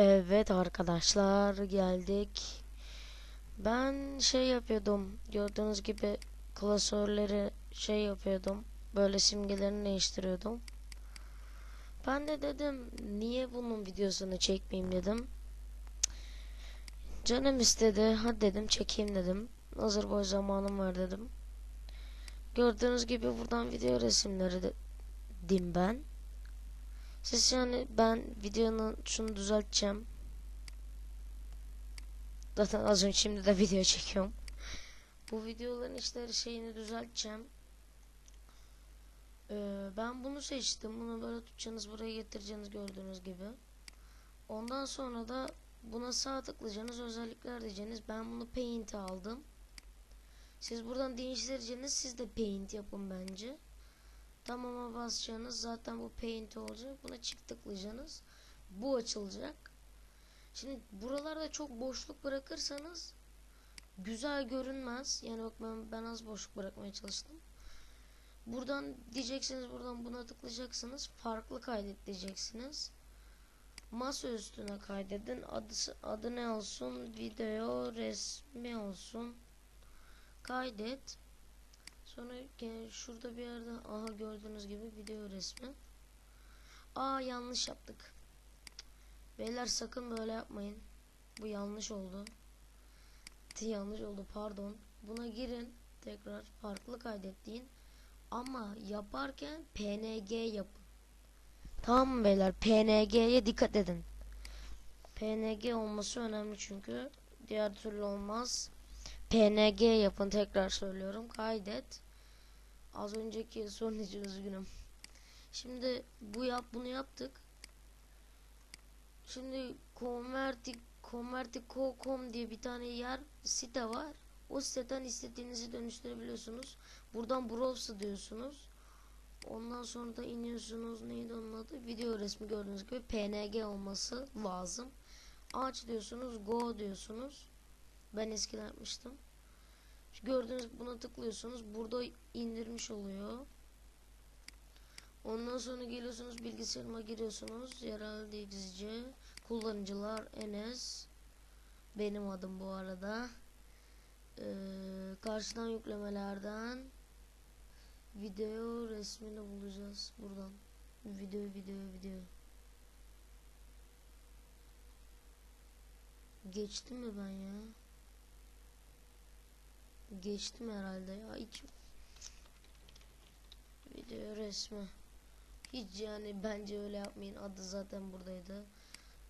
Evet arkadaşlar geldik. Ben şey yapıyordum. Gördüğünüz gibi klasörleri şey yapıyordum. Böyle simgelerini değiştiriyordum. Ben de dedim niye bunun videosunu çekmeyeyim dedim. Canım istedi. Hadi dedim çekeyim dedim. Hazır boş zamanım var dedim. Gördüğünüz gibi buradan video resimleri de dim ben. Siz yani ben videonun şunu düzelteceğim. Zaten az önce şimdi de video çekiyorum. Bu videoların işte şeyini düzelteceğim. Ee, ben bunu seçtim. Bunu böyle tutacaksınız buraya getireceğiniz gördüğünüz gibi. Ondan sonra da buna sağ tıklayacaksınız özellikler diyeceğiniz. Ben bunu paint aldım. Siz buradan değiştireceğiniz siz de paint yapın bence. Tamam'a basacaksınız. Zaten bu paint olacak. Buna çift tıklayacaksınız. Bu açılacak. Şimdi buralarda çok boşluk bırakırsanız güzel görünmez. Yani bak ben, ben az boşluk bırakmaya çalıştım. Buradan diyeceksiniz buradan buna tıklayacaksınız. Farklı kaydet diyeceksiniz. Masa üstüne kaydedin. Adı, adı ne olsun? Video resmi olsun. Kaydet. Sonra şurada bir yerde aha gördüğünüz gibi video resmi. Aa yanlış yaptık. Beyler sakın böyle yapmayın. Bu yanlış oldu. yanlış oldu pardon. Buna girin tekrar farklı kaydet deyin. Ama yaparken PNG yapın. Tamam mı beyler? PNG'ye dikkat edin. PNG olması önemli çünkü diğer türlü olmaz. PNG yapın tekrar söylüyorum. Kaydet. Az önceki sorun için üzgünüm. Şimdi bu yap bunu yaptık. Şimdi Converti Converti.com diye bir tane yer site var. O siteden istediğinizi dönüştürebiliyorsunuz. Buradan browse diyorsunuz. Ondan sonra da iniyorsunuz. Neydi onun adı? Video resmi gördüğünüz gibi PNG olması lazım. Aç diyorsunuz. Go diyorsunuz. Ben eskiden yapmıştım. Gördüğünüz buna tıklıyorsunuz. Burada indirmiş oluyor. Ondan sonra geliyorsunuz bilgisayarıma giriyorsunuz. Yerel dizici kullanıcılar Enes benim adım bu arada. Ee, karşıdan yüklemelerden video resmini bulacağız buradan. Video video video. Geçtim mi ben ya? Geçtim herhalde ya. Hiç video resmi. Hiç yani bence öyle yapmayın. Adı zaten buradaydı.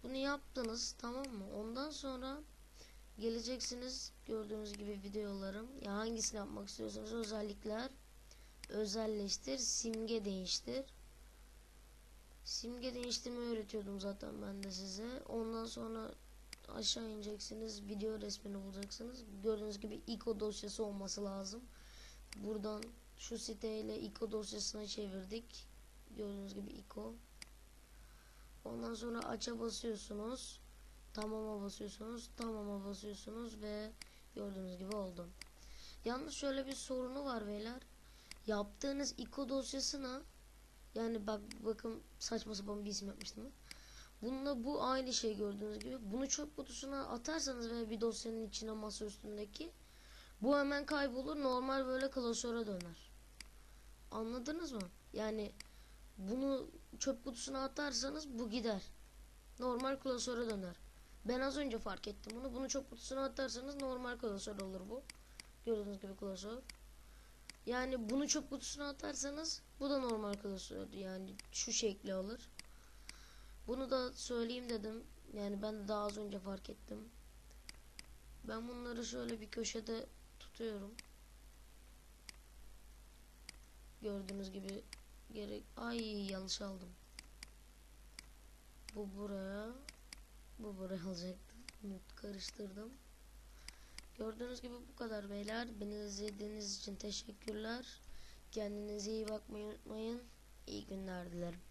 Bunu yaptınız tamam mı? Ondan sonra geleceksiniz. Gördüğünüz gibi videolarım. Ya hangisini yapmak istiyorsanız özellikler özelleştir simge değiştir. Simge değiştirmeyi öğretiyordum zaten ben de size. Ondan sonra aşağı ineceksiniz video resmini bulacaksınız. Gördüğünüz gibi ICO dosyası olması lazım. Buradan şu siteyle ICO dosyasına çevirdik. Gördüğünüz gibi ICO ondan sonra aça basıyorsunuz. Tamama basıyorsunuz tamama basıyorsunuz ve gördüğünüz gibi oldu. Yalnız şöyle bir sorunu var beyler. Yaptığınız ICO dosyasına yani bak bakın saçma sapan bir isim yapmıştım Bununla bu aynı şey gördüğünüz gibi. Bunu çöp kutusuna atarsanız ve bir dosyanın içine masa üstündeki bu hemen kaybolur. Normal böyle klasöre döner. Anladınız mı? Yani bunu çöp kutusuna atarsanız bu gider. Normal klasöre döner. Ben az önce fark ettim bunu. Bunu çöp kutusuna atarsanız normal klasör olur bu. Gördüğünüz gibi klasör. Yani bunu çöp kutusuna atarsanız bu da normal klasör. Yani şu şekli alır. Bunu da söyleyeyim dedim. Yani ben de daha az önce fark ettim. Ben bunları şöyle bir köşede tutuyorum. Gördüğünüz gibi gerek ay yanlış aldım. Bu buraya bu buraya alacaktı. Karıştırdım. Gördüğünüz gibi bu kadar beyler. Beni izlediğiniz için teşekkürler. Kendinize iyi bakmayı unutmayın. İyi günler dilerim.